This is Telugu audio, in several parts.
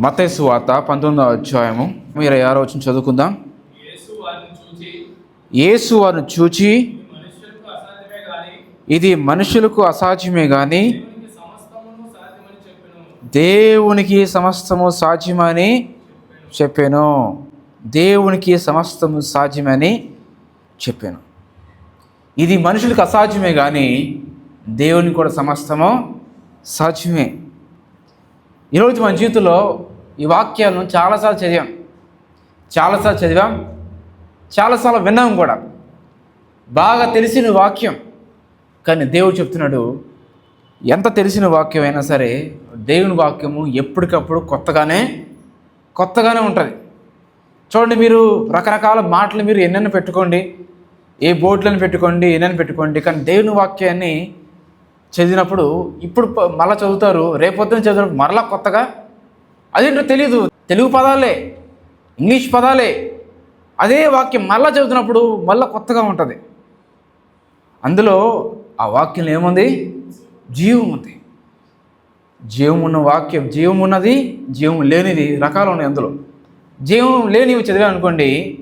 మతేసు వార్త పంతొమ్మిదవ అధ్యాయము. ఇరవై ఆరో వచ్చిన చదువుకుందాం. యేసు వారిని చూచి ఇది మనుషులకు అసాధ్యమే కానీ దేవునికి దేవునికి సమస్తము సాధ్యమని చెప్పాను. దేవునికి సమస్తము సాధ్యమని చెప్పాను. ఇది మనుషులకు అసాధ్యమే కానీ దేవునికి కూడా సమస్తము సాధ్యమే. ఈరోజు మన జీవితంలో ఈ వాక్యాలను చాలాసార్లు చదివాం. చాలాసార్లు చదివాం. చాలాసార్లు విన్నాం కూడా. బాగా తెలిసిన వాక్యం. కానీ దేవుడు చెప్తున్నాడు ఎంత తెలిసిన వాక్యం అయినా సరే దేవుని వాక్యము ఎప్పటికప్పుడు కొత్తగానే కొత్తగానే ఉంటుంది. చూడండి మీరు రకరకాల మాటలు మీరు ఎన్నెన్న పెట్టుకోండి. ఏ బోర్డులను పెట్టుకోండి ఎన్నెన్న పెట్టుకోండి. కానీ దేవుని వాక్యాన్ని చదివినప్పుడు ఇప్పుడు ప- మళ్ళా చదువుతారు. రేపొద్దున చదివినప్పుడు మరలా కొత్తగా అదేంటో తెలియదు తెలుగు పదాలే ఇంగ్లీష్ పదాలే. అదే వాక్యం మళ్ళా చదువుతున్నప్పుడు మళ్ళా కొత్తగా ఉంటుంది. అందులో ఆ వాక్యంలో ఏముంది? జీవం ఉంది. జీవం ఉన్న వాక్యం జీవం ఉన్నది జీవం లేనిది రకాలు ఉన్నాయి అందులో. జీవం లేనివి చదివానుకోండి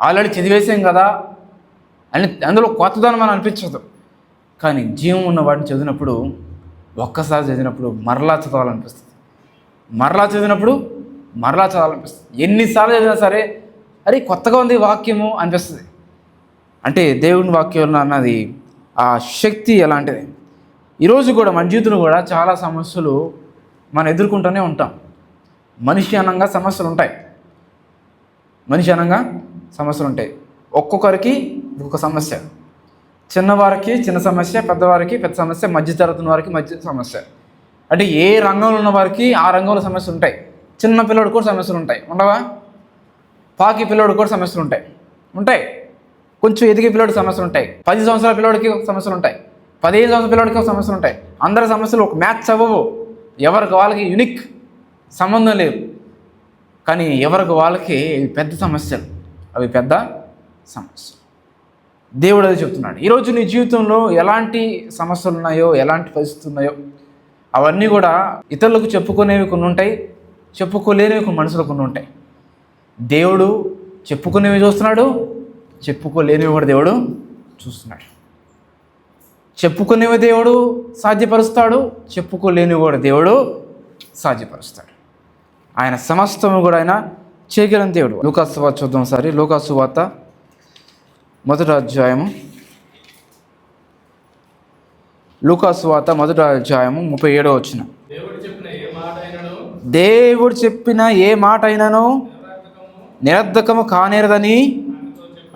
ఆల్రెడీ చదివేసాం కదా అని అందులో కొత్తదనం అని అనిపించదు. కానీ జీవం ఉన్న వాటిని చదివినప్పుడు ఒక్కసారి చదివినప్పుడు మరలా చదవాలనిపిస్తుంది. మరలా చదివినప్పుడు మరలా చదవాలనిపిస్తుంది. ఎన్నిసార్లు చదివినా సరే అరే కొత్తగా ఉంది వాక్యము అనిపిస్తుంది. అంటే దేవుని వాక్యం అన్నది ఆ శక్తి ఎలాంటిది? ఈరోజు కూడా మన జీవితంలో కూడా చాలా సమస్యలు మనం ఎదుర్కొంటూనే ఉంటాం. మనిషి అనంగా సమస్యలు ఉంటాయి. మనిషి అనంగా సమస్యలు ఉంటాయి. ఒక్కొక్కరికి ఒక్కొక్క సమస్య. చిన్నవారికి చిన్న సమస్య పెద్దవారికి పెద్ద సమస్య మధ్య తరగతి వారికి మధ్య సమస్య. అంటే ఏ రంగంలో ఉన్న వారికి ఆ రంగంలో సమస్యలు ఉంటాయి. చిన్న పిల్లడు కూడా సమస్యలు ఉంటాయి. ఉండవా? పాకి పిల్లోడు కూడా సమస్యలు ఉంటాయి. ఉంటాయి. కొంచెం ఎదిగే పిల్లడికి సమస్యలు ఉంటాయి. పది సంవత్సరాల పిల్లడికి సమస్యలు ఉంటాయి. పదిహేను సంవత్సరాల పిల్లడికి సమస్యలు ఉంటాయి. అందరి సమస్యలు ఒక మ్యాచ్ అవ్వవు. ఎవరికి వాళ్ళకి యునిక్ సంబంధం లేదు. కానీ ఎవరికి వాళ్ళకి పెద్ద సమస్యలు. అవి పెద్ద సమస్యలు. దేవుడు అది చెప్తున్నాడు. ఈరోజు నీ జీవితంలో ఎలాంటి సమస్యలు ఉన్నాయో ఎలాంటి పరిస్థితులు ఉన్నాయో అవన్నీ కూడా ఇతరులకు చెప్పుకునేవి కొన్ని ఉంటాయి చెప్పుకోలేనివి కొన్ని మనసులో కొన్ని ఉంటాయి. దేవుడు చెప్పుకునేవి చూస్తున్నాడు చెప్పుకోలేనివి కూడా దేవుడు చూస్తున్నాడు. చెప్పుకునేవి దేవుడు సాధ్యపరుస్తాడు చెప్పుకోలేనివి కూడా దేవుడు సాధ్యపరుస్తాడు. ఆయన సమస్తము కూడా ఆయన చేయగలని దేవుడు. లోకాసు వార్త చూద్దాం సరే లోకాసు వార్త మొదటి అధ్యాయము లూకాస్వాత వార్త మొదటి అధ్యాయము ముప్పై ఏడో వచ్చిన. దేవుడు చెప్పిన ఏ మాట అయినను నిరర్ధకము కానేరదని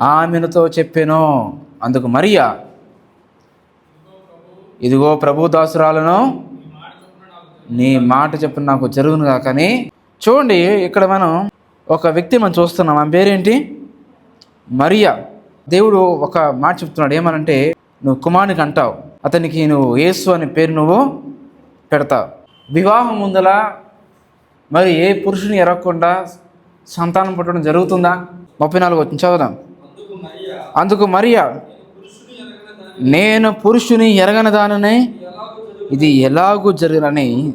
ఆమెనుతో చెప్పాను. అందుకు మరియా ఇదిగో ప్రభు దాసురాలను నీ మాట చెప్పిన నాకు జరుగును కానీ. చూడండి ఇక్కడ మనం ఒక వ్యక్తి మనం చూస్తున్నాం. ఆమె పేరేంటి? మరియా. దేవుడు ఒక మాట చెప్తున్నాడు. ఏమనంటే నువ్వు కుమారునికి అంటావు. అతనికి నువ్వు యేసు అనే పేరు నువ్వు పెడతావు. వివాహం ముందల మరి ఏ పురుషుని ఎరగకుండా సంతానం పుట్టడం జరుగుతుందా? ముప్పై నాలుగు వచ్చిన చదువుదాం. అందుకు మరియా నేను పురుషుని ఎరగని దానని ఇది ఎలాగూ జరగనని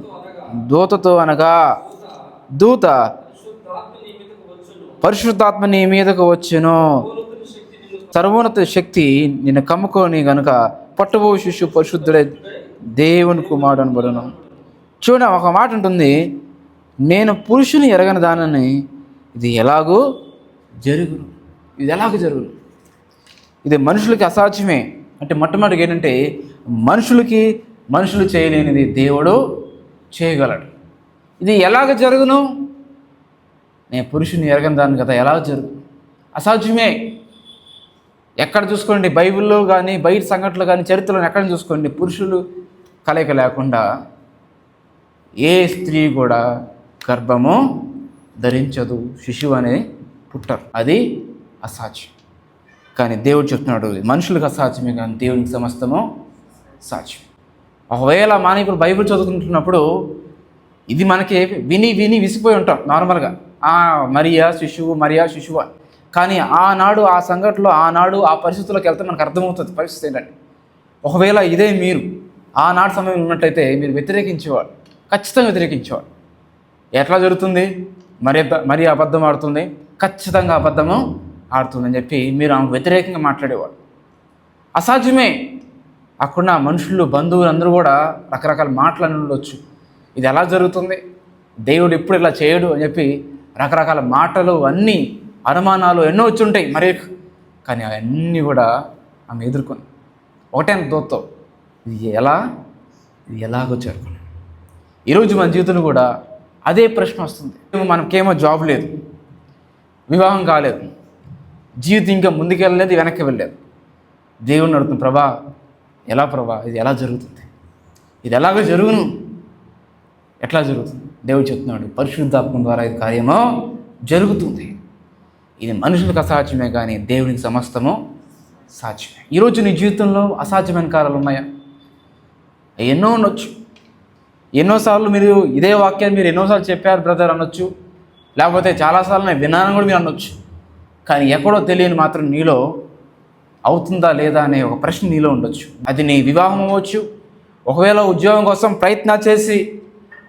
దూతతో అనగా దూత పరిశుద్ధాత్మ నీ మీదకు వచ్చును. సర్వోన్నత శక్తి నిన్ను కమ్ముకొని గనుక పట్టబో శిష్యు పరిశుద్ధుడే దేవుని కుమారుడు అనబడను చూడ ఒక మాట ఉంటుంది నేను పురుషుని ఎరగని దానని ఇది ఎలాగూ జరుగును. ఇది ఎలాగో జరుగును. ఇది మనుషులకి అసాధ్యమే. అంటే మొట్టమొదటి ఏంటంటే మనుషులకి మనుషులు చేయలేనిది దేవుడు చేయగలడు. ఇది ఎలాగ జరుగును? నేను పురుషుని ఎరగని దాన్ని కదా ఎలా జరుగు? అసాధ్యమే. ఎక్కడ చూసుకోండి? బైబిల్లో కానీ బయట సంఘటనలు కానీ చరిత్రలో ఎక్కడ చూసుకోండి? పురుషులు కలయిక లేకుండా ఏ స్త్రీ కూడా గర్భము ధరించదు. శిశువు అనే పుట్టరు. అది అసాధ్యం. కానీ దేవుడు చెప్తున్నాడు మనుషులకు అసాధ్యమే కానీ దేవునికి సమస్తము సాధ్యం. ఒకవేళ మానవుడు బైబిల్ చదువుకుంటున్నప్పుడు ఇది మనకి విని విని విసిపోయి ఉంటాం నార్మల్గా. మరియా శిశువు మరియా శిశువు కానీ ఆనాడు ఆ సంఘటనలో ఆనాడు ఆ పరిస్థితుల్లోకి వెళ్తే మనకు అర్థమవుతుంది పరిస్థితి ఏంటంటే ఒకవేళ ఇదే మీరు ఆనాడు సమయం ఉన్నట్టయితే మీరు వ్యతిరేకించేవాడు ఖచ్చితంగా వ్యతిరేకించేవాడు ఎట్లా జరుగుతుంది? మరి మరి అబద్ధం ఆడుతుంది. ఖచ్చితంగా అబద్ధము ఆడుతుందని చెప్పి మీరు ఆమెకు వ్యతిరేకంగా మాట్లాడేవాడు అసాధ్యమే. అక్కడ మనుషులు బంధువులు అందరూ కూడా రకరకాల మాటలు అని ఉండొచ్చు. ఇది ఎలా జరుగుతుంది? దేవుడు ఎప్పుడు ఇలా చేయడు అని చెప్పి రకరకాల మాటలు అన్నీ అనుమానాలు ఎన్నో వచ్చి ఉంటాయి. మరి కానీ అవన్నీ కూడా ఆమె ఎదుర్కొని ఒకటే దోత్తో ఇది ఎలా? ఇది ఎలాగో చేరుకున్నాను. ఈరోజు మన జీవితంలో కూడా అదే ప్రశ్న వస్తుంది. మనకేమో జాబ్ లేదు వివాహం కాలేదు జీవితం ఇంకా ముందుకెళ్ళలేదు వెనక్కి వెళ్ళలేదు. దేవుడిని అడుగుతుంది ప్రభా ఎలా ప్రభా? ఇది ఎలా జరుగుతుంది? ఇది ఎలాగో జరుగును. ఎట్లా జరుగుతుంది? దేవుడు చెప్తున్నాడు పరిశుద్ధాత్మ ద్వారా ఇది కార్యమో జరుగుతుంది. ఇది మనుషులకు అసాధ్యమే కానీ దేవునికి సమస్తము సాధ్యమే. ఈరోజు నీ జీవితంలో అసాధ్యమైన కార్యాలు ఉన్నాయా? ఎన్నో ఉండొచ్చు. ఎన్నోసార్లు మీరు ఇదే వాక్యాన్ని మీరు ఎన్నోసార్లు చెప్పారు బ్రదర్ అనొచ్చు. లేకపోతే చాలాసార్లు నేను విన్నాను కూడా మీరు అనొచ్చు. కానీ ఎక్కడో తెలియని మాత్రం నీలో అవుతుందా లేదా అనే ఒక ప్రశ్న నీలో ఉండొచ్చు. అది నీ వివాహం అవ్వచ్చు. ఒకవేళ ఉద్యోగం కోసం ప్రయత్నాలు చేసి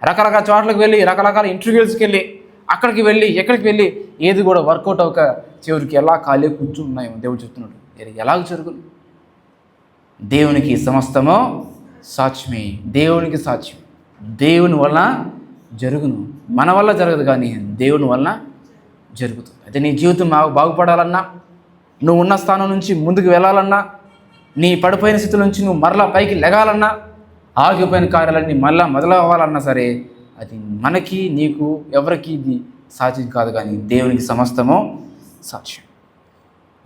రకరకాల చోట్లకు వెళ్ళి రకరకాల ఇంటర్వ్యూస్కి వెళ్ళి అక్కడికి వెళ్ళి ఎక్కడికి వెళ్ళి ఏది కూడా వర్కౌట్ అవ్వక చివరికి ఎలా ఖాళీ కూర్చున్నాయో దేవుడు చెప్తున్నాడు. ఇది ఎలాగ జరుగును? దేవునికి సమస్తమో సాక్ష్యమే. దేవునికి సాక్ష్యం. దేవుని వలన జరుగును. మన వల్ల జరగదు కానీ దేవుని వలన జరుగుతుంది. అయితే నీ జీవితం బాగుపడాలన్నా నువ్వు ఉన్న స్థానం నుంచి ముందుకు వెళ్ళాలన్నా నీ పడిపోయిన స్థితి నుంచి నువ్వు మరలా పైకి లెగాలన్నా ఆగిపోయిన కార్యాలన్నీ మళ్ళా మొదలవ్వాలన్నా సరే అది మనకి నీకు ఎవరికి ఇది సాధ్యం కాదు కానీ దేవునికి సమస్తమో సాక్ష్యం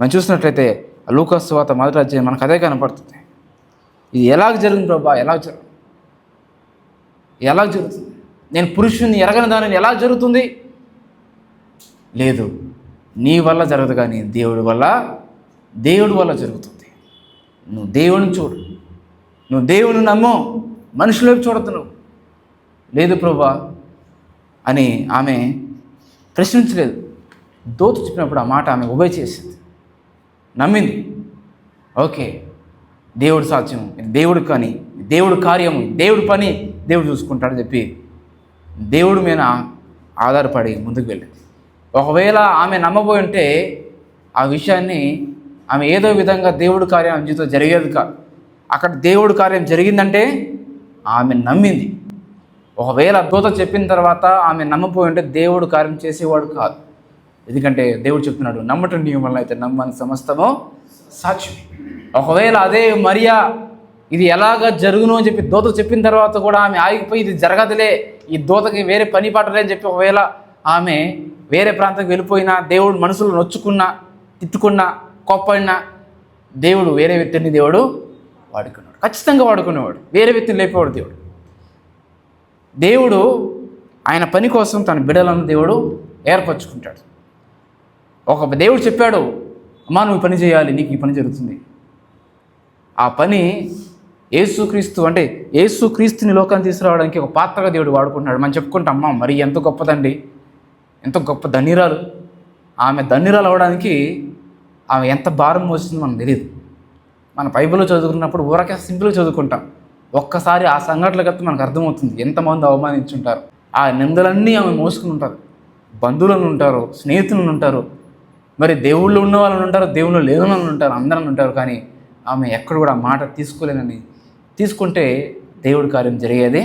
మనం చూసినట్లయితే లూకస్ వాత మొదటి అధ్యాయం మనకు అదే కనపడుతుంది. ఇది ఎలాగ జరిగింది ప్రభా? ఎలా జరుగు ఎలా జరుగుతుంది? నేను పురుషుని ఎరగని దానిని ఎలా జరుగుతుంది? లేదు నీ వల్ల జరగదు కానీ దేవుడి వల్ల దేవుడి వల్ల జరుగుతుంది. నువ్వు దేవుని చూడు. నువ్వు దేవుని నమ్ము. మనుషులకు చూడదు నువ్వు. లేదు ప్రభా అని ఆమె ప్రశ్నించలేదు. దోతు చెప్పినప్పుడు ఆ మాట ఆమె ఉభయ చేసింది. నమ్మింది. ఓకే దేవుడు సాధ్యం దేవుడు కానీ దేవుడు కార్యము దేవుడు పని దేవుడు చూసుకుంటాడని చెప్పి దేవుడి మీద ఆధారపడి ముందుకు వెళ్ళింది. ఒకవేళ ఆమె నమ్మబోయి ఉంటే ఆ విషయాన్ని ఆమె ఏదో విధంగా దేవుడు కార్యం ఆమె జరిగేది కాదు. అక్కడ దేవుడు కార్యం జరిగిందంటే ఆమె నమ్మింది. ఒకవేళ దూత చెప్పిన తర్వాత ఆమె నమ్మపోయి ఉంటే దేవుడు కార్యం చేసేవాడు కాదు. ఎందుకంటే దేవుడు చెప్తున్నాడు నమ్మటం నీ వల్ల అయితే నమ్మని సమస్తము సాక్షి ఒకవేళ అదే మరియా ఇది ఎలాగ జరుగును అని చెప్పి దూత చెప్పిన తర్వాత కూడా ఆమె ఆగిపోయి ఇది జరగదులే ఈ దూతకి వేరే పని పాటలే అని చెప్పి ఒకవేళ ఆమె వేరే ప్రాంతానికి వెళ్ళిపోయినా దేవుడు మనసులో నొచ్చుకున్నా తిట్టుకున్నా కోప్పడినా దేవుడు వేరే వ్యక్తిని దేవుడు వాడుకున్నాడు. ఖచ్చితంగా వాడుకునేవాడు. వేరే వ్యక్తిని లేపేవాడు దేవుడు. దేవుడు ఆయన పని కోసం తన బిడలను దేవుడు ఏర్పరచుకుంటాడు. ఒక దేవుడు చెప్పాడు అమ్మా నువ్వు పని చేయాలి నీకు ఈ పని జరుగుతుంది. ఆ పని ఏసుక్రీస్తు అంటే ఏసుక్రీస్తుని లోకాన్ని తీసుకురావడానికి ఒక పాత్రగా దేవుడు వాడుకుంటున్నాడు. మనం చెప్పుకుంటాం అమ్మ మరి ఎంత గొప్పదండి ఎంత గొప్ప ధన్యురాలు. ఆమె ధన్యురాలు అవడానికి ఆమె ఎంత భారం మోసిందో మనకు తెలియదు మన బైబిల్లో చదువుకున్నప్పుడు ఊరకే సింపుల్గా చదువుకుంటాం. ఒక్కసారి ఆ సంఘటనలు కడితే మనకు అర్థమవుతుంది ఎంతమంది అవమానించుంటారు. ఆ నిందలన్నీ ఆమె మోసుకుని ఉంటారు. బంధువులను ఉంటారు స్నేహితులను ఉంటారు. మరి దేవుళ్ళు ఉన్న వాళ్ళని ఉంటారు దేవుళ్ళు లేని వాళ్ళని ఉంటారు అందరం ఉంటారు. కానీ ఆమె ఎక్కడ కూడా మాట తీసుకోలేనని తీసుకుంటే దేవుడి కార్యం జరిగేదే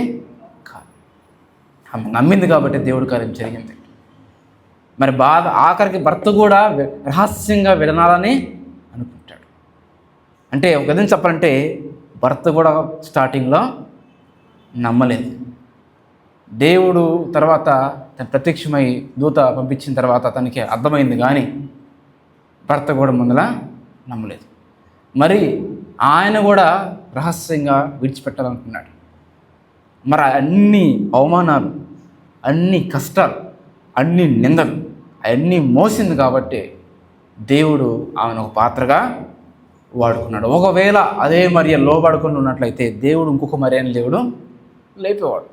కాదు. ఆమె నమ్మింది కాబట్టి దేవుడి కార్యం జరిగింది. మరి బాధ ఆఖరికి భర్త కూడా రహస్యంగా వినాలని అనుకుంటాడు. అంటే ఒక విధంగా చెప్పాలంటే భర్త కూడా స్టార్టింగ్లో నమ్మలేదు. దేవుడు తర్వాత తన ప్రత్యక్షమై దూత పంపించిన తర్వాత తనకి అర్థమైంది కానీ భర్త కూడా ముందల నమ్మలేదు. మరి ఆయన కూడా రహస్యంగా విడిచిపెట్టాలనుకున్నాడు. మరి అన్ని అవమానాలు అన్ని కష్టాలు అన్ని నిందలు అవన్నీ మోసింది కాబట్టి దేవుడు ఆమెను ఒక పాత్రగా వాడుకున్నాడు. ఒకవేళ అదే మరియ లోబడుకుని ఉన్నట్లయితే దేవుడు ఇంకొక మరియని దేవుడు లేపేవాడు.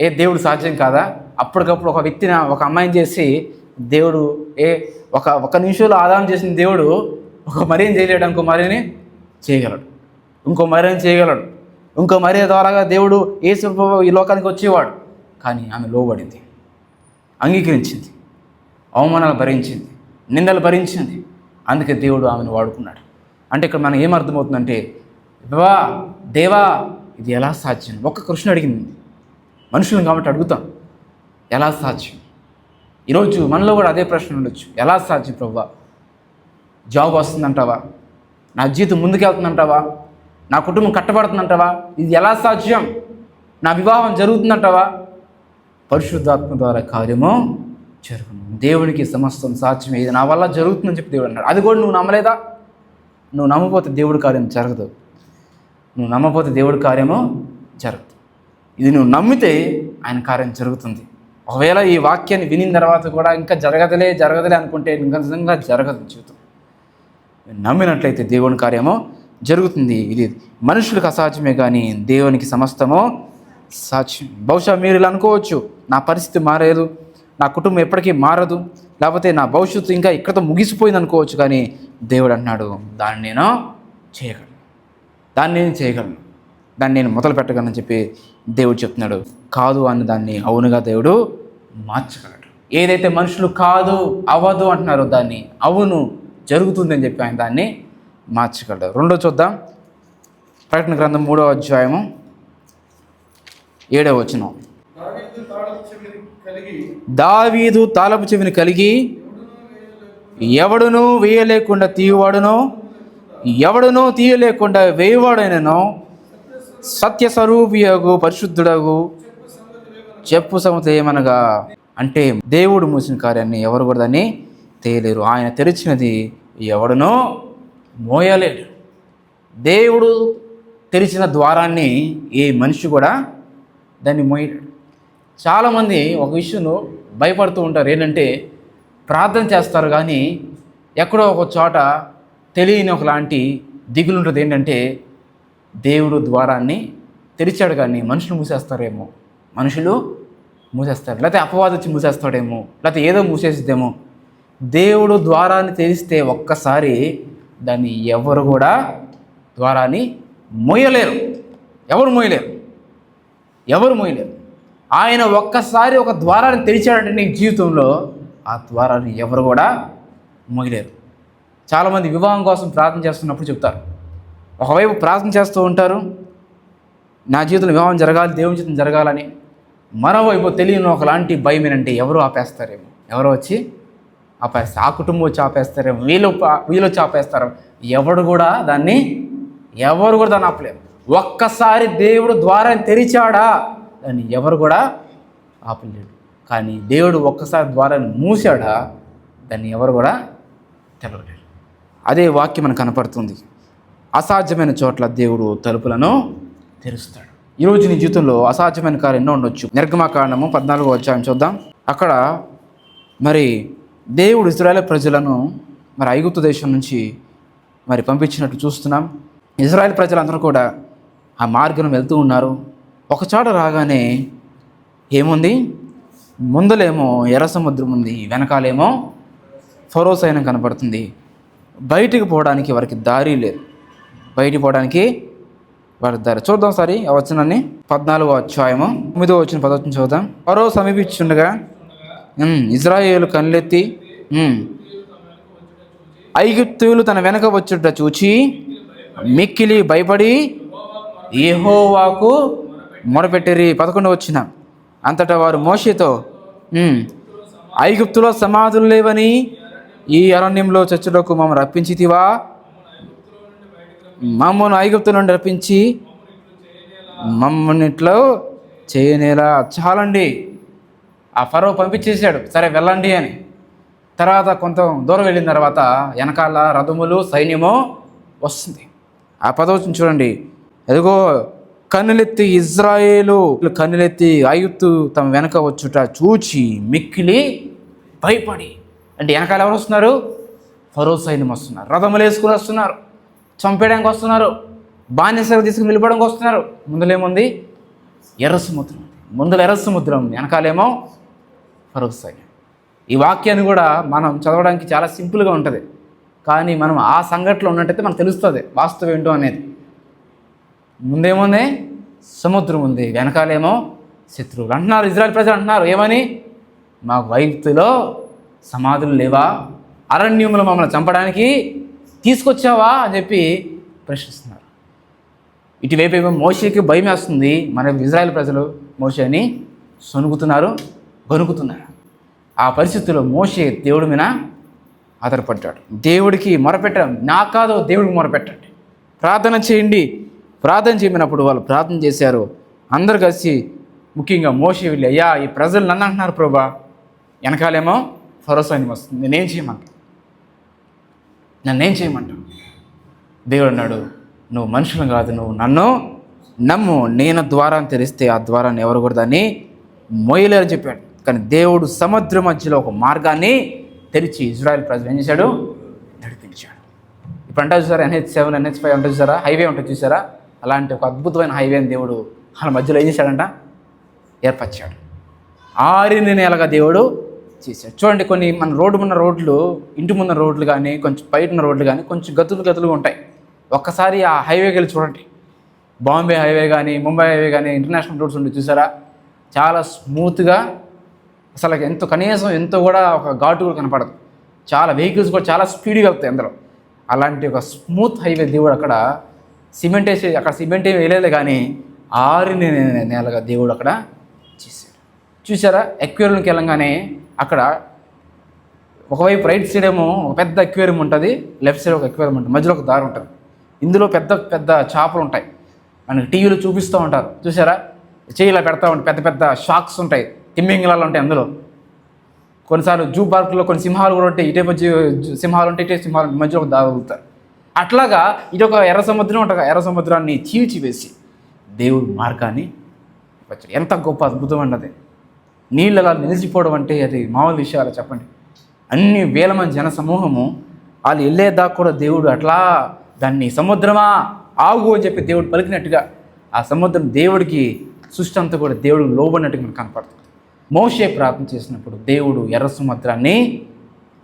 ఏ దేవుడు సాధ్యం కాదా? అప్పటికప్పుడు ఒక వ్యక్తిని ఒక అమ్మాయిని చేసి దేవుడు ఏ ఒక ఒక నిమిషంలో ఆదాయం చేసిన దేవుడు ఒక మరియని చేయలేడు ఇంకో మరిని చేయగలడు. ఇంకో మరిని చేయగలడు. ఇంకో మరియ ద్వారాగా దేవుడు యేసు ఈ లోకానికి వచ్చేవాడు. కానీ ఆమె లోబడింది అంగీకరించింది అవమానాలు భరించింది నిందలు భరించింది. అందుకే దేవుడు ఆమెను వాడుకున్నాడు. అంటే ఇక్కడ మనం ఏమర్థమవుతుందంటే దేవా దేవా ఇది ఎలా సాధ్యం? ఒక్క కృష్ణ అడిగింది. మనుషులను కాబట్టి అడుగుతాం ఎలా సాధ్యం? ఈరోజు మనలో కూడా అదే ప్రశ్న ఉండొచ్చు ఎలా సాధ్యం ప్రభా జాబ్ వస్తుందంటావా? నా జీవితం ముందుకెళ్తుందంటావా? నా కుటుంబం కట్టబడుతుందంటావా? ఇది ఎలా సాధ్యం? నా వివాహం జరుగుతుందంటావా? పరిశుద్ధాత్మ ద్వారా కార్యము జరుగును. దేవునికి సమస్తం సాధ్యం ఇది నా వల్ల జరుగుతుందని చెప్పి దేవుడు అన్నాడు. అది కూడా నువ్వు నమ్మలేదా? నువ్వు నమ్మపోతే దేవుడి కార్యం జరగదు. నువ్వు నమ్మపోతే దేవుడి కార్యము జరగదు. ఇది నువ్వు నమ్మితే ఆయన కార్యం జరుగుతుంది. ఒకవేళ ఈ వాక్యాన్ని వినిన తర్వాత కూడా ఇంకా జరగదులే జరగదులే అనుకుంటే ఇంకా నిజంగా జరగదు జీవితం. నమ్మినట్లయితే దేవుని కార్యము జరుగుతుంది. ఇది మనుషులకు అసాధ్యమే కానీ దేవునికి సమస్తము సాధ్యం. బహుశా మీరు ఇలా అనుకోవచ్చు నా పరిస్థితి మారేదు నా కుటుంబం ఎప్పటికీ మారదు లేకపోతే నా భవిష్యత్తు ఇంకా ఇక్కడతో ముగిసిపోయింది అనుకోవచ్చు కానీ దేవుడు అన్నాడు దాన్ని నేను చేయగలను. దాన్ని నేను చేయగలను. దాన్ని నేను మొదలు పెట్టగలను చెప్పి దేవుడు చెప్తున్నాడు. కాదు అన్న దాన్ని అవునుగా దేవుడు మార్చగలడు. ఏదైతే మనుషులు కాదు అవ్వదు అంటున్నారో దాన్ని అవును జరుగుతుందని చెప్పి ఆయన దాన్ని మార్చగలడు. రెండో చూద్దాం. ప్రకటన గ్రంథం మూడో అధ్యాయము ఏడవ వచనం. దావీదు తాళపు చెవిని కలిగి ఎవడునూ వేయలేకుండా తీయవాడును ఎవడునూ తీయలేకుండా వేయవాడైనను సత్య స్వరూపియగు పరిశుద్ధుడగు చెప్పు సమత ఏమనగా? అంటే దేవుడు మూసిన కార్యాన్ని ఎవరు కూడా దాన్ని తేయలేరు ఆయన తెరిచినది ఎవడునో మోయలేడు. దేవుడు తెరిచిన ద్వారాన్ని ఏ మనిషి కూడా దాన్ని మోయలేడు. చాలామంది ఒక విషయంలో భయపడుతూ ఉంటారు. ఏంటంటే ప్రార్థన చేస్తారు కానీ ఎక్కడో ఒక చోట తెలియని ఒకలాంటి దిగులు ఉంటుంది. ఏంటంటే దేవుడు ద్వారాన్ని తెరిచాడు కానీ మనుషులు మూసేస్తారేమో. మనుషులు మూసేస్తారు. లేకపోతే అపవాదం వచ్చి మూసేస్తాడేమో. లేకపోతే ఏదో మూసేసిద్దేమో. దేవుడు ద్వారాన్ని తెరిస్తే ఒక్కసారి దాన్ని ఎవరు కూడా ద్వారాన్ని మోయలేరు ఎవరు మోయలేరు ఎవరు మోయలేరు ఆయన ఒక్కసారి ఒక ద్వారాన్ని తెరిచాడంటే నీ జీవితంలో ఆ ద్వారాన్ని ఎవరు కూడా మొగిలేరు చాలామంది వివాహం కోసం ప్రార్థన చేస్తున్నప్పుడు చెప్తారు ఒకవైపు ప్రార్థన చేస్తూ ఉంటారు నా జీవితంలో వివాహం జరగాలి దేవుని జీవితం జరగాలని. మరోవైపు తెలియని ఒకలాంటి భయం ఏంటంటే ఎవరు ఆపేస్తారేమో. ఎవరు వచ్చి ఆపేస్తారు ఆ కుటుంబం వచ్చి ఆపేస్తారేమో. వీళ్ళు పా- వీళ్ళు వచ్చి ఆపేస్తారు ఎవడు కూడా దాన్ని ఎవరు కూడా దాన్ని ఆపలేరు. ఒక్కసారి దేవుడు ద్వారాన్ని తెరిచాడా దాన్ని ఎవరు కూడా ఆపలేడు. కానీ దేవుడు ఒక్కసారి ద్వారాన్ని మూసాడా దాన్ని ఎవరు కూడా తెలవలేడు అదే వాక్యం మనకు కనపడుతుంది. అసాధ్యమైన చోట్ల దేవుడు తలుపులను తెరుస్తాడు. ఈరోజు నీ జీవితంలో అసాధ్యమైన కార్యం ఎన్నో ఉండొచ్చు. నిర్గమాకాండము పద్నాలుగో వచ్చాయని చూద్దాం. అక్కడ మరి దేవుడు ఇజ్రాయేల్ ప్రజలను మరి ఐగుప్తు దేశం నుంచి మరి పంపించినట్టు చూస్తున్నాం. ఇజ్రాయెల్ ప్రజలందరూ కూడా ఆ మార్గం వెళ్తూ ఉన్నారు. ఒక చోట రాగానే ఏముంది? ముందలేమో ఎర్ర సముద్రం ఉంది వెనకాలేమో ఫరో సైన్యం కనపడుతుంది. బయటికి పోవడానికి వారికి దారి లేదు. బయటికి పోవడానికి వారి దారి. చూద్దాం సారి ఆ వచనాన్ని. పద్నాలుగో అధ్యాయము తొమ్మిదో వచ్చిన పదవచనం చూద్దాం ఫరో సమీపించుండగా ఇజ్రాయేల్ కళ్ళెత్తి ఐగుప్తులు తన వెనక వచ్చుట చూచి మిక్కిలి భయపడి ఏహోవాకు మొరపెట్టిరి పదకొండు వచ్చిన. అంతటా వారు మోషేతో ఐగుప్తులో సమాధులు లేవని ఈ అరణ్యంలో చచ్చులకు మమ్మల్ని రప్పించితివా? మమ్మల్ని ఐగుప్తు నుండి రప్పించి మమ్మల్ని ఇట్లో చేయనేలా చాలండి. ఆ ఫరో పంపించేశాడు సరే వెళ్ళండి అని. తర్వాత కొంత దూరం వెళ్ళిన తర్వాత వెనకాల రథములు సైన్యము వస్తుంది. ఆ పదవి చూడండి. ఎదుగో కన్నులెత్తి ఇజ్రాయేలు కన్నులెత్తి ఐగుప్తు తమ వెనక వచ్చుట చూచి మిక్కిలి భయపడి. అంటే వెనకాల ఎవరు వస్తున్నారు? ఫరో సైన్యం వస్తున్నారు. రథములు వేసుకుని వస్తున్నారు. చంపేయడానికి వస్తున్నారు. బానిసలు తీసుకుని వెళ్ళిపోవడానికి వస్తున్నారు. ముందులేముంది ఎర్ర సముద్రం ముందల ముందుల ఎర్ర సముద్రం వెనకాలేమో ఫరో సైన్యం. ఈ వాక్యాన్ని కూడా మనం చదవడానికి చాలా సింపుల్గా ఉంటుంది. కానీ మనం ఆ సంఘటనలో ఉన్నట్టయితే మనకు తెలుస్తుంది. వాస్తవం ఏంటో అనేది. ముందేముంది? సముద్రం ఉంది. వెనకాలేమో శత్రువులు. అంటున్నారు ఇజ్రాయల్ ప్రజలు అంటున్నారు. ఏమని? మాకు వైపులో సమాధులు లేవా? అరణ్యములు మమ్మల్ని చంపడానికి తీసుకొచ్చావా? అని చెప్పి ప్రశ్నిస్తున్నారు. ఇటువైపు ఏమో మోషేకి భయం వేస్తుంది. మన ఇజ్రాయెల్ ప్రజలు మోషేని సొనుగుతున్నారు గొనుకుతున్నారు ఆ పరిస్థితుల్లో మోషే దేవుడి మీద ఆధారపడ్డాడు. దేవుడికి మొరపెట్టడం నా కాదో దేవుడికి మొరపెట్టండి. ప్రార్థన చేయండి. ప్రార్థన చేయమన్నప్పుడు వాళ్ళు ప్రార్థన చేశారు. అందరు కలిసి ముఖ్యంగా మోషి వెళ్ళి అయ్యా ఈ ప్రజలు నన్ను అంటున్నారు ప్రభా. వెనకాలేమో ఫరోసాని వస్తుంది. నేనేం చేయమంటా? నన్నేం చేయమంట? దేవుడు అన్నాడు నువ్వు మనుషులు కాదు నువ్వు నన్ను నమ్ము. నేను ద్వారాన్ని తెరిస్తే ఆ ద్వారాన్ని ఎవరు కూడా దాన్ని మోయలేరని చెప్పాడు. కానీ దేవుడు సముద్రం మధ్యలో ఒక మార్గాన్ని తెరిచి ఇజ్రాయెల్ ప్రజలు ఏం చేశాడు? నడిపించాడు. ఇప్పుడు అంటారు చూసారా ఎన్హెచ్ సెవెన్ ఎన్హెచ్ ఫైవ్ ఉంటుంది చూసారా? హైవే ఉంటుంది చూసారా? అలాంటి ఒక అద్భుతమైన హైవేని దేవుడు వాళ్ళ మధ్యలో ఏం చేశాడంట? ఏర్పరిచాడు. ఆరిని నేలగా దేవుడు చేశాడు. చూడండి కొన్ని మన రోడ్డు ఉన్న రోడ్లు ఇంటి ముందు రోడ్లు కానీ కొంచెం బయట ఉన్న రోడ్లు కానీ కొంచెం గతులు గతులుగా ఉంటాయి. ఒక్కసారి ఆ హైవేకి వెళ్ళి చూడండి. బాంబే హైవే కానీ ముంబై హైవే కానీ ఇంటర్నేషనల్ రోడ్స్ ఉండి చూసారా? చాలా స్మూత్గా అసలు ఎంతో కనీసం ఎంతో కూడా ఒక ఘాటు కూడా కనపడదు. చాలా వెహికల్స్ కూడా చాలా స్పీడ్గా వెళ్తాయి అందులో. అలాంటి ఒక స్మూత్ హైవే దేవుడు అక్కడ సిమెంట్ వేసి అక్కడ సిమెంట్ ఏమి వేయలేదు కానీ ఆరిని నేలగా దేవుడు అక్కడ చేశాడు. చూసారా ఎక్వేరియంకి వెళ్ళంగానే అక్కడ ఒకవైపు రైట్ సైడ్ ఏమో ఒక పెద్ద ఎక్వేరియం ఉంటుంది లెఫ్ట్ సైడ్ ఒక ఎక్వేరియం ఉంటుంది మధ్యలో ఒక దారి ఉంటుంది. ఇందులో పెద్ద పెద్ద చేపలు ఉంటాయి. మనకి టీవీలో చూపిస్తూ ఉంటారు. చూసారా చేయిలా పెడతా ఉంటాయి పెద్ద పెద్ద షాక్స్ ఉంటాయి. తిమ్మింగలాలు ఉంటాయి అందులో. కొన్నిసార్లు జూ పార్కులో కొన్ని సింహాలు కూడా ఉంటాయి. ఇటే మధ్య సింహాలు ఉంటాయి ఇటే సింహాలు మధ్యలో ఒక దాగుతారు అట్లాగా ఇది ఒక ఎర్ర సముద్రం ఒక ఎర్ర సముద్రాన్ని చీల్చివేసి దేవుడు మార్గాన్ని వచ్చాడు ఎంత గొప్ప అద్భుతం అన్నది నీళ్ళు అలా నిలిచిపోవడం అంటే అది మామూలు విషయాలు చెప్పండి. అన్ని వేల మంది జన సమూహము వాళ్ళు వెళ్ళేదాకా కూడా దేవుడు అట్లా దాన్ని సముద్రమా ఆగు అని చెప్పి దేవుడు పలికినట్టుగా ఆ సముద్రం దేవుడికి సృష్టి అంతా కూడా దేవుడు లోబడినట్టుగా మనకు కనపడుతుంది. మోషే ప్రార్థన చేసినప్పుడు దేవుడు ఎర్ర సముద్రాన్ని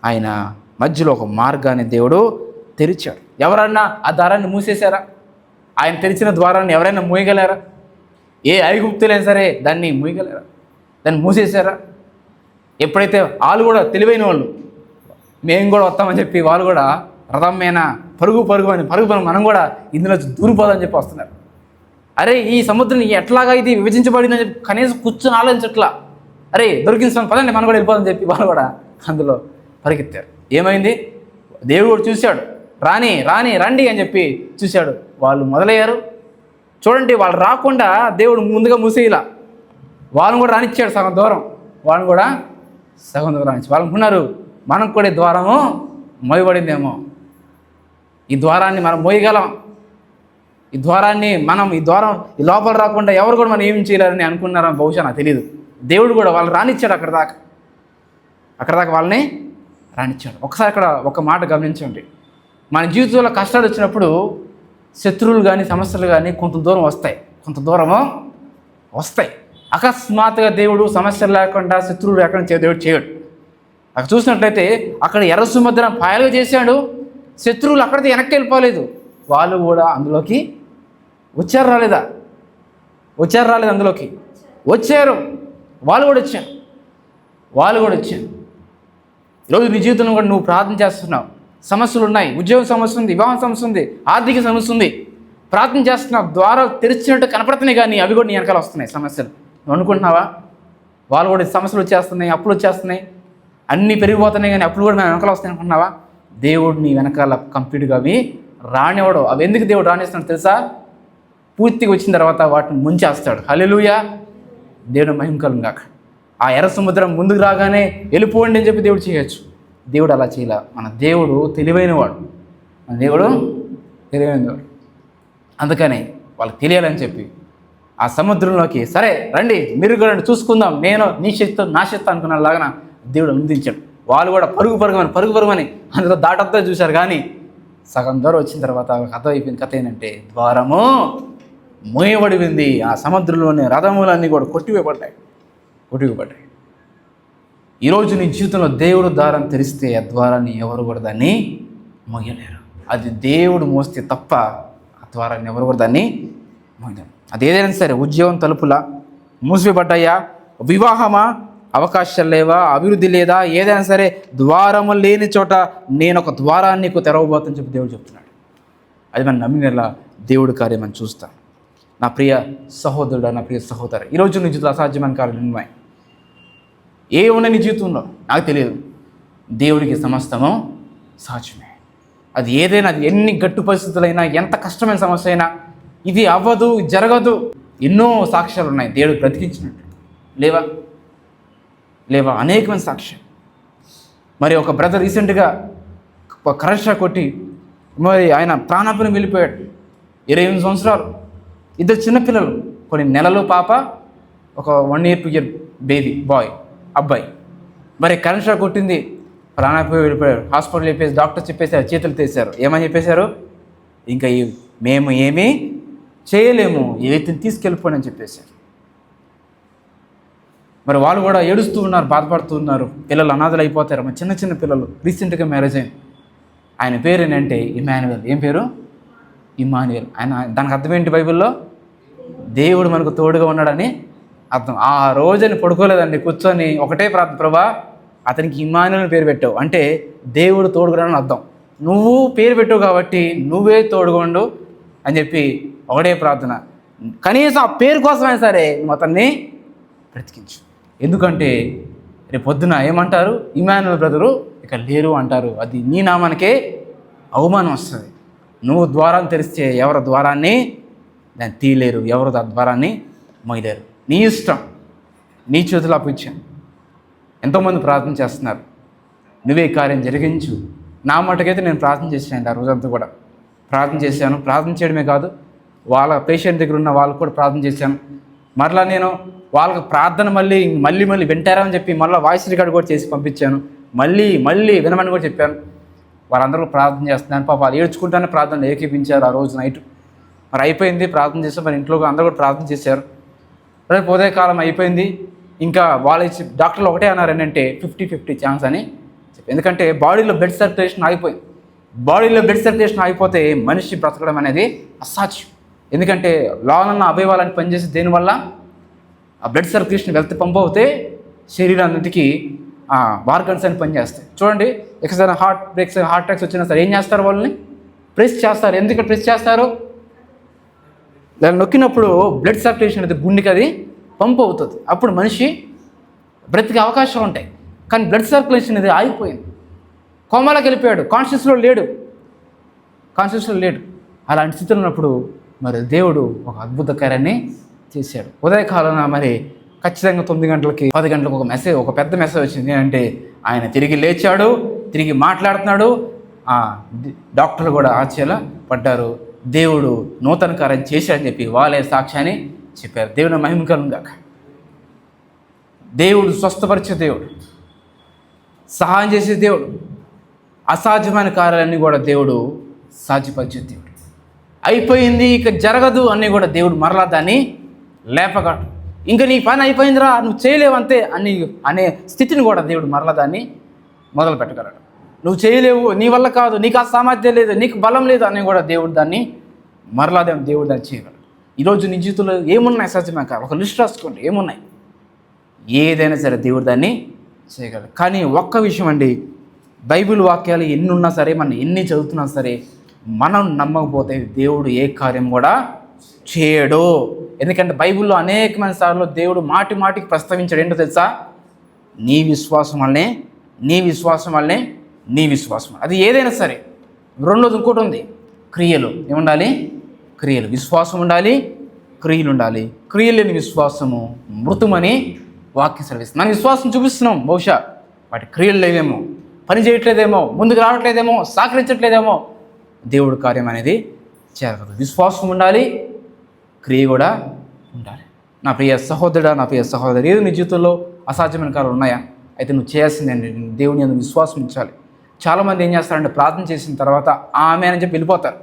ఆయన మధ్యలో ఒక మార్గాన్ని దేవుడు తెరిచాడు. ఎవరన్నా ఆ దారాన్ని మూసేశారా? ఆయన తెరిచిన ద్వారాన్ని ఎవరైనా మూయగలరా ఏ ఐగుప్తులైనా సరే దాన్ని మూయగలరా దాన్ని మూసేశారా? ఎప్పుడైతే వాళ్ళు కూడా తెలివైన వాళ్ళు మేము కూడా వస్తామని చెప్పి వాళ్ళు కూడా రథమైన పరుగు పరుగు అని పరుగు పరుగు మనం కూడా ఇందులో దూరిపోదని చెప్పి వస్తున్నారు. అరే ఈ సముద్రం ఎట్లాగా ఇది విభజించబడిందని చెప్పి కనీసం కూర్చొని ఆలోచించట్లా. అరే దొరికిన పదండి మనం కూడా వెళ్ళిపోదని చెప్పి వాళ్ళు కూడా అందులో పరిగెత్తారు. ఏమైంది? దేవుడు చూశాడు. రాని రాని రండి అని చెప్పి చూశాడు. వాళ్ళు మొదలయ్యారు. చూడండి వాళ్ళు రాకుండా దేవుడు ముందుగా మూసేయలా. వాళ్ళని కూడా రానిచ్చాడు సగం దూరం. వాళ్ళని కూడా సగం దూరం రానిచ్చి వాళ్ళు అనుకున్నారు మనకు కూడా ఈ ద్వారము మోయబడిందేమో. ఈ ద్వారాన్ని మనం మోయగలం. ఈ ద్వారాన్ని మనం ఈ ద్వారం ఈ లోపల రాకుండా ఎవరు కూడా మనం ఏం చేయలేరని అనుకున్నారని బహుశా నాకు తెలియదు దేవుడు కూడా వాళ్ళు రానిచ్చాడు అక్కడ దాకా. అక్కడ దాకా వాళ్ళని రానిచ్చాడు. ఒకసారి అక్కడ ఒక మాట గమనించండి. మన జీవితంలో కష్టాలు వచ్చినప్పుడు శత్రువులు కానీ సమస్యలు కానీ కొంత దూరం వస్తాయి. కొంత దూరము వస్తాయి. అకస్మాత్తుగా దేవుడు సమస్యలు లేకుండా శత్రువులు లేకుండా దేవుడు చేయడు. అక్కడ చూసినట్లయితే అక్కడ ఎర్ర సముద్రం పాయలుగా చేశాడు. శత్రువులు అక్కడికి వెనక్కి వెళ్ళిపోలేదు. వాళ్ళు కూడా అందులోకి వచ్చారు రాలేదా? వచ్చారు రాలేదు అందులోకి. వచ్చారు. వాళ్ళు కూడా వచ్చారు. వాళ్ళు కూడా వచ్చారు. ఈరోజు నీ జీవితంలో కూడా నువ్వు ప్రార్థన చేస్తున్నావు. సమస్యలు ఉన్నాయి ఉద్యోగ సమస్య ఉంది వివాహం సమస్య ఉంది ఆర్థిక సమస్య ఉంది ప్రార్థన చేస్తున్న ద్వారా తెరిచినట్టు కనపడుతున్నాయి కానీ అవి కూడా నీ వెనకాల వస్తున్నాయి సమస్యలు. నువ్వు అనుకుంటున్నావా? వాళ్ళు కూడా సమస్యలు వచ్చేస్తున్నాయి అప్పులు వచ్చేస్తున్నాయి. అన్నీ పెరిగిపోతున్నాయి కానీ అప్పులు కూడా నా వెనకాల వస్తాయి అనుకుంటున్నావా? దేవుడు నీ వెనకాల కంప్లీట్గా అవి రానివ్వడు. అవి ఎందుకు దేవుడు రాణిస్తున్నాడు తెలుసా? పూర్తిగా వచ్చిన తర్వాత వాటిని ముంచేస్తాడు. హలెలుయా దేవుడు మహిమకలం కాక ఆ ఎర్ర సముద్రం ముందుకు రాగానే వెళ్ళిపోండి అని చెప్పి దేవుడు చేయొచ్చు. దేవుడు అలా చేయలే. మన దేవుడు తెలివైనవాడు. మన దేవుడు తెలివైనవాడు. అందుకని వాళ్ళకి తెలియాలని చెప్పి ఆ సముద్రంలోకి సరే రండి మీరు కూడా చూసుకుందాం. నేను నీ శక్తితో నా శక్తి అనుకున్న లాగా దేవుడు అందించాడు. వాళ్ళు కూడా పరుగు పరుగుమని పరుగు పరుగుమని అందులో దాటొద్దా చూశారు. కానీ సగం దూరం వచ్చిన తర్వాత అర్థం అయిపోయింది కథ ఏంటంటే ద్వారము మూయబడింది ఆ సముద్రంలోని రథములన్నీ కూడా కొట్టివేయబడ్డాయి. కొట్టివేయబడ్డాయి. ఈరోజు నీ జీవితంలో దేవుడు దారం తెరిస్తే ఆ ద్వారాన్ని ఎవరు కూడా దాన్ని మోయలేరు. అది దేవుడు మోస్తే తప్ప ఆ ద్వారాన్ని ఎవరు కూడా దాన్ని మోయలేరు. అది ఏదైనా సరే ఉద్యోగం తలుపులా మూసివేయబడ్డాయా? వివాహమా? అవకాశాలు లేవా? అభివృద్ధి లేదా? ఏదైనా సరే ద్వారము లేని చోట నేను ఒక ద్వారాన్ని నీకు తెరవబోతుందని చెప్పి దేవుడు చెప్తున్నాడు. అది మనం నమ్మినలా దేవుడి కార్యం మనం చూస్తాం. నా ప్రియ సహోదరుడు నా ప్రియ సహోదరు ఈరోజు నుంచి అసాధ్యమైన కార్యాలు ఉన్నాయి? ఏ ఉన్న నీ జీవితంలో? నాకు తెలియదు. దేవుడికి సమస్తము సాధ్యమే. అది ఏదైనా అది ఎన్ని గట్టు పరిస్థితులైనా ఎంత కష్టమైన సమస్య అయినా ఇది అవ్వదు జరగదు. ఎన్నో సాక్ష్యాలు ఉన్నాయి. దేవుడు బ్రతికించినట్టు. లేవా? లేవా? అనేకమైన సాక్ష్యం మరి ఒక బ్రదర్ రీసెంట్గా ఒక కొట్టి మరి ఆయన ప్రాణాపని వెళ్ళిపోయాడు. ఇరవై ఎనిమిది సంవత్సరాలు. ఇద్దరు చిన్నపిల్లలు. కొన్ని నెలలు పాప ఒక one year two year baby boy అబ్బాయి. మరి కరెంట్ షాక్ కొట్టింది. ప్రాణాపై వెళ్ళిపోయారు. హాస్పిటల్ చెప్పేసి డాక్టర్ చెప్పేసారు చేతులు తీశారు ఏమని చెప్పేశారు? ఇంకా ఈ మేము ఏమీ చేయలేము. ఈ వ్యక్తిని తీసుకెళ్ళిపోండి అని చెప్పేశారు. మరి వాళ్ళు కూడా ఏడుస్తూ ఉన్నారు బాధపడుతూ ఉన్నారు. పిల్లలు అనాథలు అయిపోతారు. మా చిన్న చిన్న పిల్లలు రీసెంట్గా మ్యారేజ్ అయింది ఆయన పేరు ఏంటంటే ఇమాన్యువల్ ఏం పేరు? ఇమాన్యువల్ ఆయన దానికి అర్థం ఏంటి బైబిల్లో? దేవుడు మనకు తోడుగా ఉన్నాడని అర్థం. ఆ రోజుని పడుకోలేదండి కూర్చొని ఒకటే ప్రార్థన. ప్రభా అతనికి ఇమానులను పేరు పెట్టావు. అంటే దేవుడు తోడుగా అర్థం. నువ్వు పేరు పెట్టావు కాబట్టి నువ్వే తోడుగొండు అని చెప్పి ఒకటే ప్రార్థన. కనీసం ఆ పేరు కోసమైనా సరే నువ్వు అతన్ని బ్రతికించు. ఎందుకంటే రేపు పొద్దున ఏమంటారు? ఇమానుల బ్రదరు ఇక లేరు అంటారు. అది నీ నామానికే అవమానం వస్తుంది. నువ్వు ద్వారాన్ని తెరిస్తే ఎవరి ద్వారాన్ని? దాన్ని తీయలేరు. ఎవరు ఆ ద్వారాన్ని? మొయ్యలేరు. నీ ఇష్టం నీ చేతులు అప్పించాను ఎంతోమంది ప్రార్థన చేస్తున్నారు. నువ్వే కార్యం జరిగించు. నా మటుకైతే నేను ప్రార్థన చేశాను ఆ రోజంతా కూడా. ప్రార్థన చేశాను. ప్రార్థన చేయడమే కాదు వాళ్ళ పేషెంట్ దగ్గర ఉన్న వాళ్ళకు కూడా ప్రార్థన చేశాను. మరలా నేను వాళ్ళకి ప్రార్థన మళ్ళీ మళ్ళీ మళ్ళీ వింటారని చెప్పి మళ్ళీ వాయిస్ రికార్డ్ కూడా చేసి పంపించాను. మళ్ళీ మళ్ళీ వినమని కూడా చెప్పాను. వాళ్ళందరూ ప్రార్థన చేస్తున్నాను పాప వాళ్ళు ఏడ్చుకుంటానే ప్రార్థన ఏకీపించారు ఆ రోజు నైట్. మరి అయిపోయింది ప్రార్థన చేసాం మరి ఇంట్లో అందరూ కూడా ప్రార్థన చేశారు. రేపు ఉదయకాలం అయిపోయింది. ఇంకా వాళ్ళు ఇచ్చి డాక్టర్లు ఒకటే అన్నారు ఏంటంటే ఫిఫ్టీ ఫిఫ్టీ ఛాన్స్ అని చెప్పి. ఎందుకంటే బాడీలో బ్లడ్ సర్క్యులేషన్ ఆగిపోయింది. బాడీలో బ్లడ్ సర్క్యులేషన్ ఆగిపోతే మనిషి బ్రతకడం అనేది అసాధ్యం. ఎందుకంటే లోనన్న అవయవాలని పనిచేసి దేనివల్ల ఆ బ్లడ్ సర్క్యులేషన్ వెళ్తే పంప్ అవుతే శరీరాన్నిటికి బార్గన్స్ అని పనిచేస్తాయి. చూడండి ఎక్కడైనా హార్ట్ బ్రేక్స్ హార్ట్ అటాక్స్ వచ్చినా సరే ఏం చేస్తారు వాళ్ళని? ప్రెస్ చేస్తారు. ఎందుకు ప్రెస్ చేస్తారు? దాన్ని నొక్కినప్పుడు బ్లడ్ సర్క్యులేషన్ అనేది గుండెకి అది పంప్ అవుతుంది. అప్పుడు మనిషి బ్రతికే అవకాశాలు ఉంటాయి. కానీ బ్లడ్ సర్క్యులేషన్ అనేది ఆగిపోయింది. కోమాలోకి వెళ్ళిపోయాడు కాన్షియస్లో లేడు. కాన్షియస్లో లేడు. అలాంటి స్థితిలో ఉన్నప్పుడు మరి దేవుడు ఒక అద్భుత కార్యాన్ని చేశాడు. ఉదయకాలంలో మరి ఖచ్చితంగా తొమ్మిది గంటలకి పది గంటలకు ఒక మెసేజ్ ఒక పెద్ద మెసేజ్ వచ్చింది. అంటే ఆయన తిరిగి లేచాడు తిరిగి మాట్లాడుతున్నాడు. డాక్టర్లు కూడా ఆశ్చర్య పడ్డారు దేవుడు నూతన కార్యం చేశాడని చెప్పి వాళ్ళే సాక్ష్యాన్ని చెప్పారు. దేవుని మహిమకరంగాక దేవుడు స్వస్థపరిచే దేవుడు. సహాయం చేసే దేవుడు. అసాధ్యమైన కార్యాలన్నీ కూడా దేవుడు సాధ్యపరిచే దేవుడు. అయిపోయింది ఇక జరగదు అని కూడా దేవుడు మరలా దాన్ని లేపగాడు. ఇంకా నీ పని అయిపోయిందిరా నువ్వు చేయలేవంతే అని అనే స్థితిని కూడా దేవుడు మరలా దాన్ని మొదలు పెట్టగలడు నువ్వు చేయలేవు నీ వల్ల కాదు నీకు ఆ సామర్థ్యం లేదు నీకు బలం లేదు అని కూడా దేవుడు దాన్ని మరలా దేవుడు దాన్ని చేయగలడు. ఈరోజు నీ జీవితంలో ఏమున్నాయి సత్యమాక ఒక లిస్ట్ రాసుకోండి ఏమున్నాయి? ఏదైనా సరే దేవుడు దాన్ని చేయగలడు. కానీ ఒక్క విషయం అండి బైబిల్ వాక్యాలు ఎన్ని ఉన్నా సరే మనం ఎన్ని చదువుతున్నా సరే మనం నమ్మకపోతే దేవుడు ఏ కార్యం కూడా చేయడు. ఎందుకంటే బైబిల్లో అనేకమైన సార్లు దేవుడు మాటి మాటికి ప్రస్తావించాడు. ఏంటో తెలుసా? నీ విశ్వాసం వల్లనే నీ విశ్వాసం వల్లనే నీ విశ్వాసం. అది ఏదైనా సరే. రెండోది ఇంకోటి ఉంది. క్రియలు. ఏముండాలి? క్రియలు. విశ్వాసం ఉండాలి క్రియలు ఉండాలి. క్రియలు లేని విశ్వాసము మృతమని వాక్యం సెలవిస్తుంది. మనం విశ్వాసం చూపిస్తున్నాం బహుశా. వాటి క్రియలు లేవేమో. పని చేయట్లేదేమో. ముందుకు రావట్లేదేమో. సహకరించట్లేదేమో. దేవుడు కార్యం అనేది జరగదు విశ్వాసం ఉండాలి క్రియ కూడా ఉండాలి. నా ప్రియ సహోదరుడా నా ప్రియ సహోదరు ఏదో నీ జీవితంలో అసాధ్యమైన కార్యాలు ఉన్నాయా? అయితే నువ్వు చేయాల్సిందే దేవుని అందు విశ్వాసం ఉంచాలి. చాలామంది ఏం చేస్తారంటే ప్రార్థన చేసిన తర్వాత ఆమె అని చెప్పి వెళ్ళిపోతారు.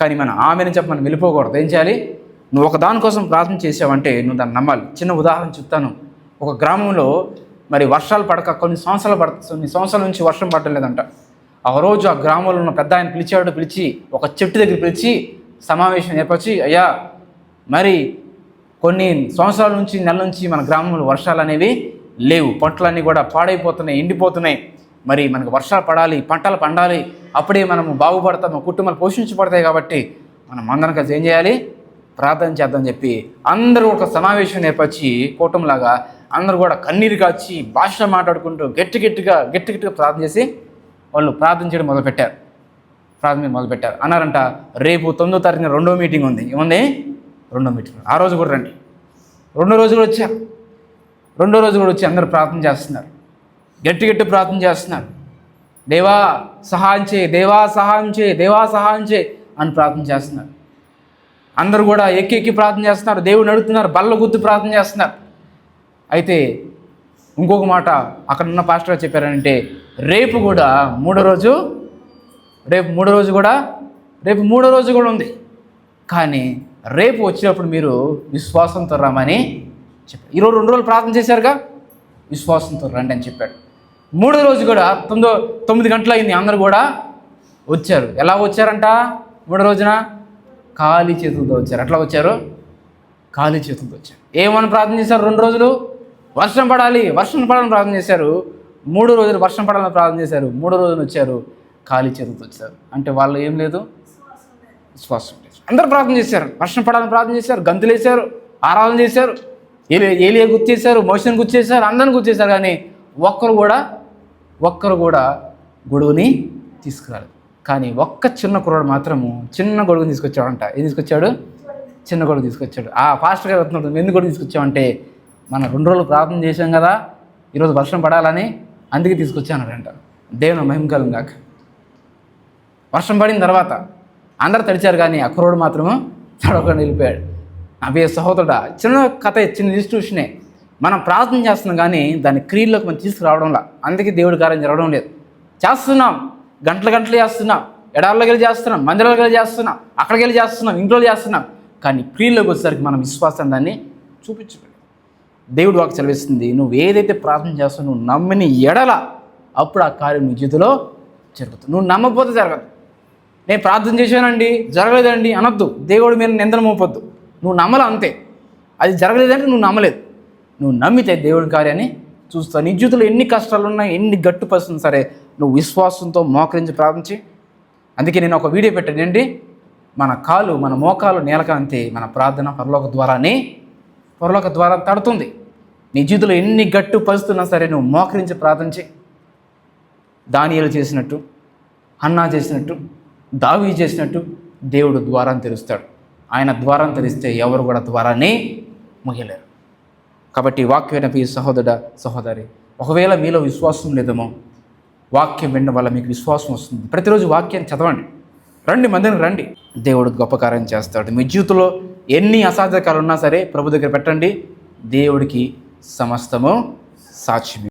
కానీ మనం ఆమె అని చెప్పి మనం వెళ్ళిపోకూడదు. ఏం చేయాలి? నువ్వు ఒక దానికోసం ప్రార్థన చేసావంటే నువ్వు దాన్ని నమ్మాలి. చిన్న ఉదాహరణ చెప్తాను. ఒక గ్రామంలో మరి వర్షాలు పడక కొన్ని సంవత్సరాలు పడ కొన్ని సంవత్సరాల నుంచి వర్షం పడలేదంట. ఆ రోజు ఆ గ్రామంలో ఉన్న పెద్ద ఆయన పిలిచాడు పిలిచి ఒక చెట్టు దగ్గర పిలిచి సమావేశం ఏర్పరిచి అయ్యా మరి కొన్ని సంవత్సరాల నుంచి నెల నుంచి మన గ్రామంలో వర్షాలు అనేవి లేవు. పంటలన్నీ కూడా పాడైపోతున్నాయి ఎండిపోతున్నాయి. మరి మనకు వర్షాలు పడాలి పంటలు పండాలి అప్పుడే మనము బాగుపడతాం కుటుంబాలు పోషించబడతాయి కాబట్టి మనం అందరం కలిసి ఏం చేయాలి? ప్రార్థన చేద్దాం చెప్పి అందరూ ఒక సమావేశం ఏర్పరిచి కూటమిలాగా అందరూ కూడా కన్నీరు కాచి భాష మాట్లాడుకుంటూ గట్టి గట్టిగా గట్టి గట్టిగా ప్రార్థన చేసి వాళ్ళు ప్రార్థన చేయడం మొదలుపెట్టారు. ప్రార్థన మొదలుపెట్టారు. అన్నారంట రేపు తొమ్మిదో తారీఖున రెండో మీటింగ్ ఉంది. ఏముంది? రెండో మీటింగ్. ఆ రోజు కూడా రండి. రెండో రోజు కూడా వచ్చారు. రెండో రోజు కూడా వచ్చి అందరూ ప్రార్థన చేస్తున్నారు. గట్టి గట్టి ప్రార్థన చేస్తున్నారు దేవా సహాయం చేయి దేవా సహాయం చేయి దేవా సహాయం చేయి అని ప్రార్థన చేస్తున్నారు అందరూ కూడా ఎక్కి ఎక్కి ప్రార్థన చేస్తున్నారు. దేవుడు నడుతున్నారు బల్ల గుర్తు ప్రార్థన చేస్తున్నారు. అయితే ఇంకొక మాట అక్కడ ఉన్న పాస్టర్ చెప్పారంటే రేపు కూడా మూడో రోజు రేపు మూడో రోజు కూడా రేపు మూడో రోజు కూడా ఉంది. కానీ రేపు వచ్చినప్పుడు మీరు విశ్వాసంతో రమ్మని చెప్పారు. ఈరోజు రెండు రోజులు ప్రార్థన చేశారుగా? విశ్వాసంతో రండి అని చెప్పాడు. మూడో రోజు కూడా తొమ్మిదో తొమ్మిది గంటలు అయింది అందరూ కూడా వచ్చారు. ఎలా వచ్చారంట? మూడో రోజున ఖాళీ చేతులతో వచ్చారు. ఎట్లా వచ్చారు? ఖాళీ చేతులతో వచ్చారు. ఏమని ప్రార్థన చేశారు రెండు రోజులు? వర్షం పడాలి వర్షం పడాలని ప్రార్థన చేశారు. మూడు రోజులు వర్షం పడాలని ప్రార్థన చేశారు. మూడో రోజున వచ్చారు ఖాళీ చేతులతో వచ్చారు. అంటే వాళ్ళు ఏం లేదు? విశ్వాసం లేదు. అందరూ ప్రార్థన చేశారు. వర్షం పడాలని ప్రార్థన చేశారు గంతులు వేశారు ఆరాధన చేశారు ఏలి ఏలియా గుర్తు చేశారు మోషన్ గుర్తు చేశారు అందరిని గుర్తు చేశారు. కానీ ఒక్కరు కూడా ఒక్కరు కూడా గొడుగుని తీసుకురాలేదు. కానీ ఒక్క చిన్న కుర్రాడు మాత్రము చిన్న గొడుగుని తీసుకొచ్చాడంట. ఏం తీసుకొచ్చాడు? చిన్న గొడుగు తీసుకొచ్చాడు. ఆ ఫాస్ట్గా వెళ్తున్నాడు ఎందుకు గొడుగు తీసుకొచ్చామంటే మనం రెండు రోజులు ప్రార్థన చేశాం కదా ఈరోజు వర్షం పడాలని అందుకే తీసుకొచ్చానంట దేవుని మహిమకాలం కాక వర్షం పడిన తర్వాత అందరు తడిచారు కానీ ఆ కుర్రోడు మాత్రము తడవకుండా వెళ్ళిపోయాడు. అవే సహోదరుడా చిన్న కథ చిన్న ఇన్స్టిట్యూషనే మనం ప్రార్థన చేస్తున్నాం కానీ దాని క్రియల్లోకి మనం తీసుకురావడంలా అందుకే దేవుడి కార్యం జరగడం లేదు. చేస్తున్నాం. గంటలు గంటలు చేస్తున్నాం. ఎడార్లోకి వెళ్ళి చేస్తున్నాం. మందిరాలకు వెళ్ళి చేస్తున్నాం. అక్కడికి వెళ్ళి చేస్తున్నాం. ఇంట్లో చేస్తున్నాం. కానీ క్రియల్లోకి వచ్చేసరికి మనం విశ్వాసం దాన్ని చూపించలేదు దేవుడు వాకు చదివిస్తుంది నువ్వు ఏదైతే ప్రార్థన చేస్తావు నువ్వు నమ్మని ఎడల అప్పుడు ఆ కార్యం నీ జీవితంలో జరుగుతుంది. నువ్వు నమ్మకపోతే జరగదు. నేను ప్రార్థన చేశానండి. జరగలేదండి అనొద్దు. దేవుడు మీద నిందన మోపొద్దు. నువ్వు నమ్మల అంతే. అది జరగలేదంటే నువ్వు నమ్మలేదు. నువ్వు నమ్మితే దేవుడి కార్యాన్ని చూస్తావు. నీ జీవితంలో ఎన్ని కష్టాలు ఉన్నా ఎన్ని గట్టు పరిస్థితులు సరే నువ్వు విశ్వాసంతో మోకరించి ప్రార్థించి అందుకే నేను ఒక వీడియో పెట్టాను. ఏంటి? మన కాలు మన మోకాలు నేలక అంతే. మన ప్రార్థన పరలోక ద్వారానే పరలోక ద్వారా తడుతుంది. నీ జీవితంలో ఎన్ని గట్టు పరిస్థితున్నా సరే నువ్వు మోకరించి ప్రార్థించి దానియలు చేసినట్టు అన్నా చేసినట్టు దావి చేసినట్టు దేవుడు ద్వారం తెరుస్తాడు. ఆయన ద్వారం తెరిస్తే ఎవరు కూడా ద్వారాన్ని ముగియలేరు. కాబట్టి వాక్యం వినపి సహోదర సహోదరి ఒకవేళ మీలో విశ్వాసం లేదేమో వాక్యం వినడం వల్ల మీకు విశ్వాసం వస్తుంది. ప్రతిరోజు వాక్యాన్ని చదవండి. రండి మందిని రండి. దేవుడు గొప్ప కార్యం చేస్తాడు. మీ జీవితంలో ఎన్ని అసాధ్యకాలు ఉన్నా సరే ప్రభు దగ్గర పెట్టండి. దేవుడికి సమస్తము సాక్ష్యమే.